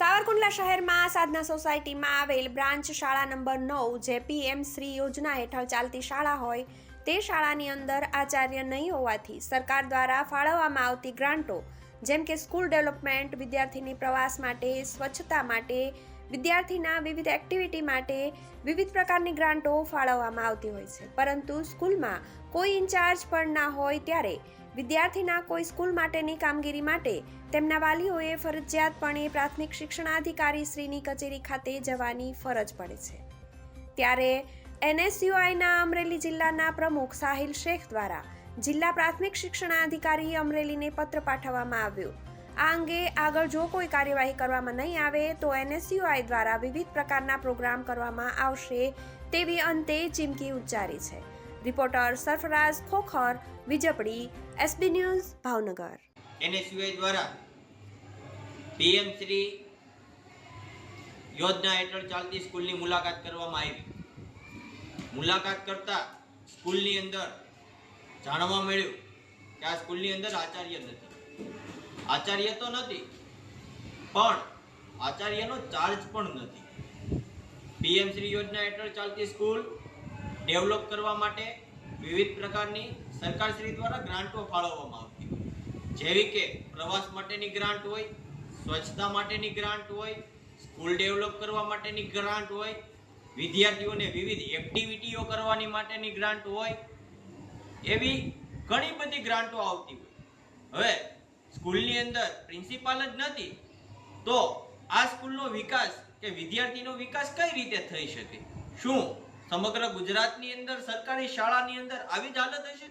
સાવરકુંડલા શહેરમાં સાધના સોસાયટીમાં આવેલ બ્રાન્ચ શાળા નંબર નવ, જે પીએમ શ્રી યોજના હેઠળ ચાલતી શાળા હોય, તે શાળાની અંદર આચાર્ય નહીં હોવાથી સરકાર દ્વારા ફાળવવામાં આવતી ગ્રાન્ટો, જેમ કે સ્કૂલ ડેવલપમેન્ટ, વિદ્યાર્થીની પ્રવાસ માટે, સ્વચ્છતા માટે, વિદ્યાર્થીના વિવિધ એક્ટિવિટી માટે વિવિધ પ્રકારની ગ્રાન્ટો ફાળવવામાં આવતી હોય છે. પરંતુ સ્કૂલમાં કોઈ ઇન્ચાર્જ પણ ના હોય ત્યારે વિદ્યાર્થીના કોઈ સ્કૂલ માટેની કામગીરી માટે તેમના વાલીઓએ ફરજિયાતપણે પ્રાથમિક શિક્ષણાધિકારી શ્રીની કચેરી ખાતે જવાની ફરજ પડે છે. ત્યારે એનએસયુઆઈના અમરેલી જિલ્લાના પ્રમુખ સાહિલ શેખ દ્વારા જિલ્લા પ્રાથમિક શિક્ષણાધિકારી અમરેલીને પત્ર પાઠવવામાં આવ્યો. આ અંગે આગળ જો કોઈ કાર્યવાહી કરવામાં નહીં આવે તો એનએસયુઆઈ દ્વારા વિવિધ પ્રકારના પ્રોગ્રામ કરવામાં આવશે તેવી અંતે ચીમકી ઉચ્ચારી છે. Reporter Sarfaraz Khokhar Vijpadi SB news, Bhavnagar. NSUI દ્વારા પીએમ શ્રી યોજના હેઠળ ચાલતી સ્કૂલની મુલાકાત કરવામાં આવી. મુલાકાત કરતા સ્કૂલની અંદર જાણવા મળ્યું કે આ સ્કૂલની અંદર આચાર્ય નથી. આચાર્ય તો નથી, પણ આચાર્યનો ચાર્જ પણ નથી. પીએમ શ્રી યોજના હેઠળ ચાલતી સ્કૂલ ડેવલપ કરવા માટે વિવિધ પ્રકારની સરકારશ્રી દ્વારા ગ્રાન્ટો ફાળવવામાં આવતી હોય. જેવી કે પ્રવાસ માટેની ગ્રાન્ટ હોય, સ્વચ્છતા માટેની ગ્રાન્ટ હોય, સ્કૂલ ડેવલપ કરવા માટેની ગ્રાન્ટ હોય, વિદ્યાર્થીઓને વિવિધ એક્ટિવિટીઓ કરવાની માટેની ગ્રાન્ટ હોય, એવી ઘણી બધી ગ્રાન્ટો આવતી હોય. હવે સ્કૂલની અંદર પ્રિન્સિપાલ જ નથી, તો આ સ્કૂલનો વિકાસ કે વિદ્યાર્થીનો વિકાસ કઈ રીતે થઈ શકે? શું સમગ્ર ગુજરાતની અંદર સરકારી શાળાની અંદર આવી જ હાલત હશે?